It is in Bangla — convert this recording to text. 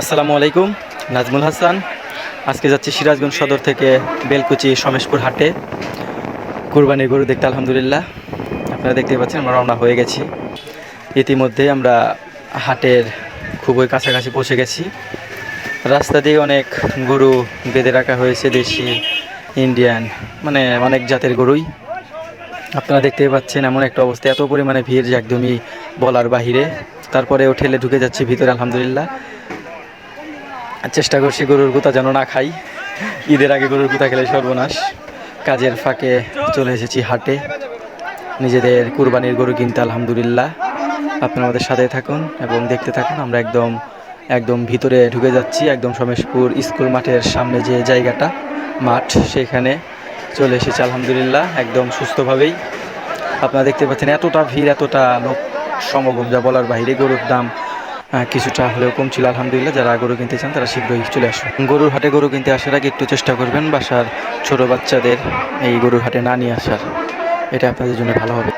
আসসালামু আলাইকুম, নাজমুল হাসান। আজকে যাচ্ছি সিরাজগঞ্জ সদর থেকে বেলকুচি সমেশপুর হাটে। কুরবানির গরু দেখতে আলহামদুলিল্লাহ। আপনারা দেখতে পাচ্ছেন আমরা রওনা হয়ে গেছি। ইতিমধ্যে আমরা হাটের খুবই কাছাকাছি পৌঁছে গেছি। রাস্তা দিয়ে অনেক গরু বেঁধে রাখা হয়েছে, দেশি, ইন্ডিয়ান মানে অনেক জাতের গরুই। আপনারা দেখতেই পাচ্ছেন এমন একটা অবস্থা, এত পরিমাণে ভিড় যে একদমই বলার বাহিরে। তারপরেও ঠেলে ঢুকে যাচ্ছে ভিতরে, আলহামদুলিল্লাহ। চেষ্টা করছি গরুর গুতা যেন না খাই। ঈদের আগে গরুর গুতা খেলে সর্বনাশ। কাজের ফাঁকে চলে এসেছি হাটে। নিজেদের কুরবানির গরু কিনতে আলহামদুলিল্লাহ। আপনারা আমাদের সাথে থাকুন এবং দেখতে থাকুন। আমরা একদম একদম ভিতরে ঢুকে যাচ্ছি। একদম সমেশপুর স্কুল মাঠের সামনে যে জায়গাটা, মাঠ, সেখানে চলে এসেছি আলহামদুলিল্লাহ। একদম সুস্থভাবেই। আপনারা দেখতে পাচ্ছেন এতটা ভিড়, এতটা লোক সমাগম, যা বলার বাইরে গরুর দাম কিছুটা হলেও কম ছিল আলহামদুলিল্লাহ। যারা গরু কিনতে চান, তারা শীঘ্রই চলে আসুন। গরুর হাটে গরু কিনতে আসার আগে একটু চেষ্টা করবেন বাসার ছোট বাচ্চাদের এই গরুর হাটে না নিয়ে আসার। এটা আপনাদের জন্য ভালো হবে।